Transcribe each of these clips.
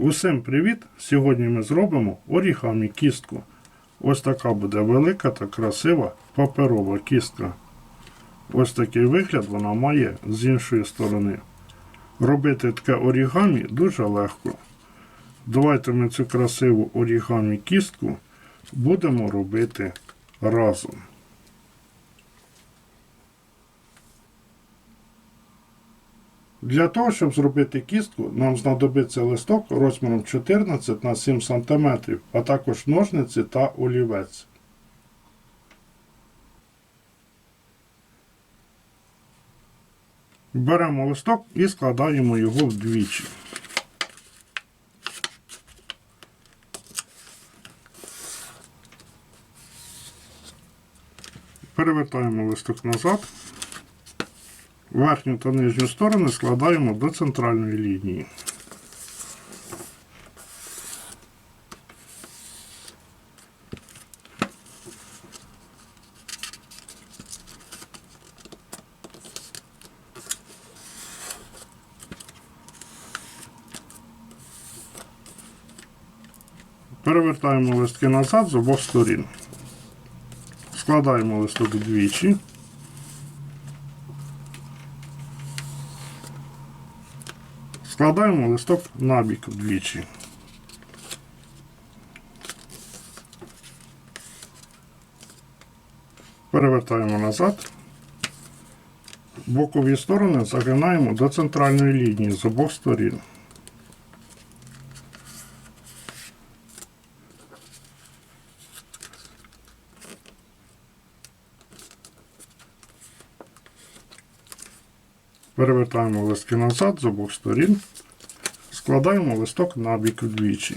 Усім привіт! Сьогодні ми зробимо орігамі кістку. Ось така буде велика та красива паперова кістка. Ось такий вигляд вона має з іншої сторони. Робити таке орігамі дуже легко. Давайте ми цю красиву орігамі кістку будемо робити разом. Для того, щоб зробити кістку, нам знадобиться листок розміром 14 на 7 см, а також ножниці та олівець. Беремо листок і складаємо його вдвічі. Перевертаємо листок назад. Верхню та нижню сторони складаємо до центральної лінії. Перевертаємо листки назад з обох сторін. Складаємо листок двічі. Складаємо листок набік вдвічі. Перевертаємо назад. Бокові сторони загинаємо до центральної лінії з обох сторін. Перевертаємо листки назад з обох сторін. Складаємо листок набік вдвічі.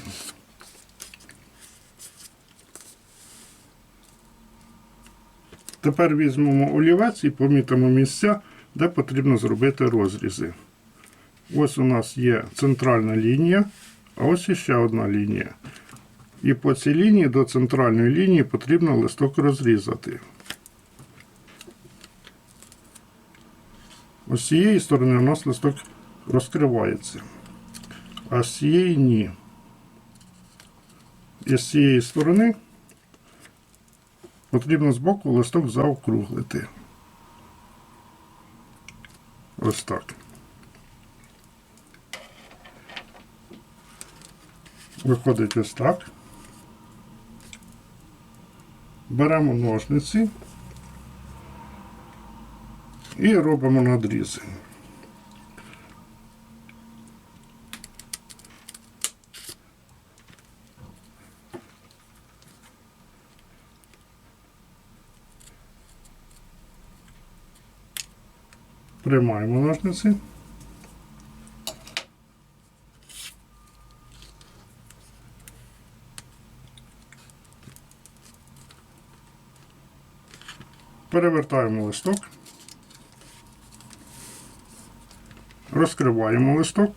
Тепер візьмемо олівець і помітимо місця, де потрібно зробити розрізи. Ось у нас є центральна лінія, а ось іще одна лінія. І по цій лінії до центральної лінії потрібно листок розрізати. Ось з цієї сторони у нас листок розкривається, а з цієї ні. І з цієї сторони потрібно збоку листок заокруглити. Ось так. Виходить ось так. Беремо ножниці і робимо надрізи. Приймаємо ножниці. Перевертаємо листок. Розкриваємо листок.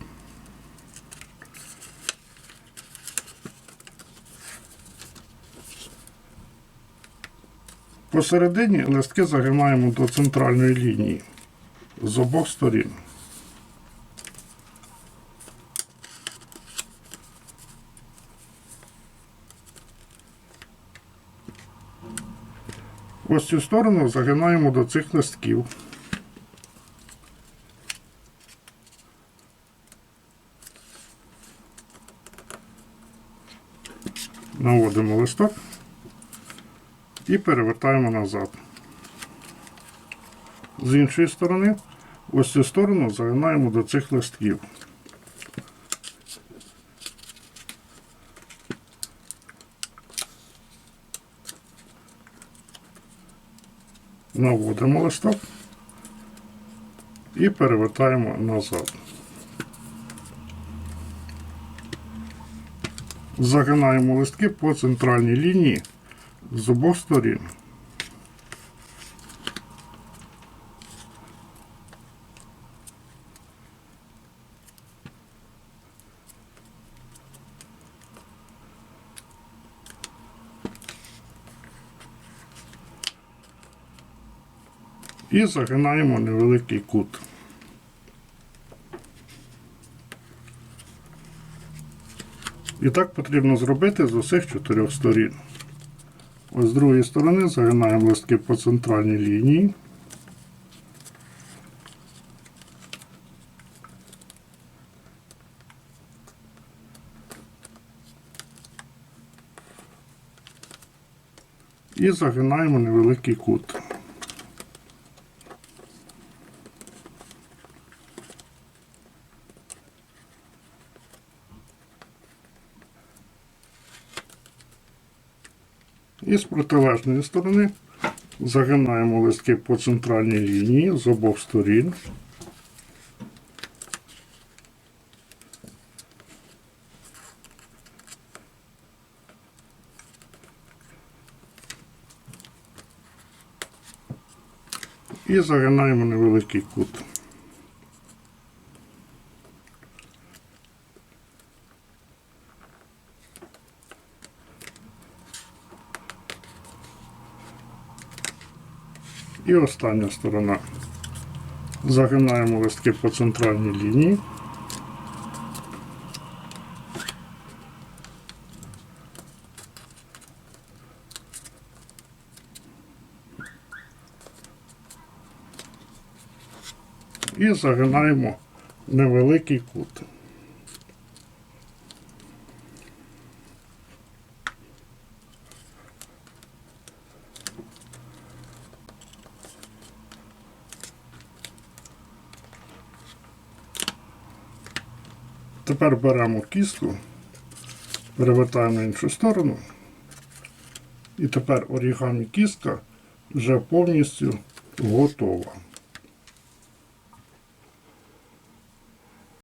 Посередині листки загинаємо до центральної лінії з обох сторін. Ось цю сторону загинаємо до цих листків. Наводимо листок і перевертаємо назад. З іншої сторони, ось цю сторону загинаємо до цих листків. Наводимо листок і перевертаємо назад. Загинаємо листки по центральній лінії з обох сторін. І загинаємо невеликий кут. І так потрібно зробити з усіх чотирьох сторін. Ось з другої сторони загинаємо листки по центральній лінії. І загинаємо невеликий кут. І з протилежної сторони загинаємо листки по центральній лінії з обох сторін. І загинаємо невеликий кут. І остання сторона. Загинаємо листки по центральній лінії. І загинаємо невеликий кут. Тепер беремо кістку, перевертаємо на іншу сторону. І тепер орігамі кістка вже повністю готова.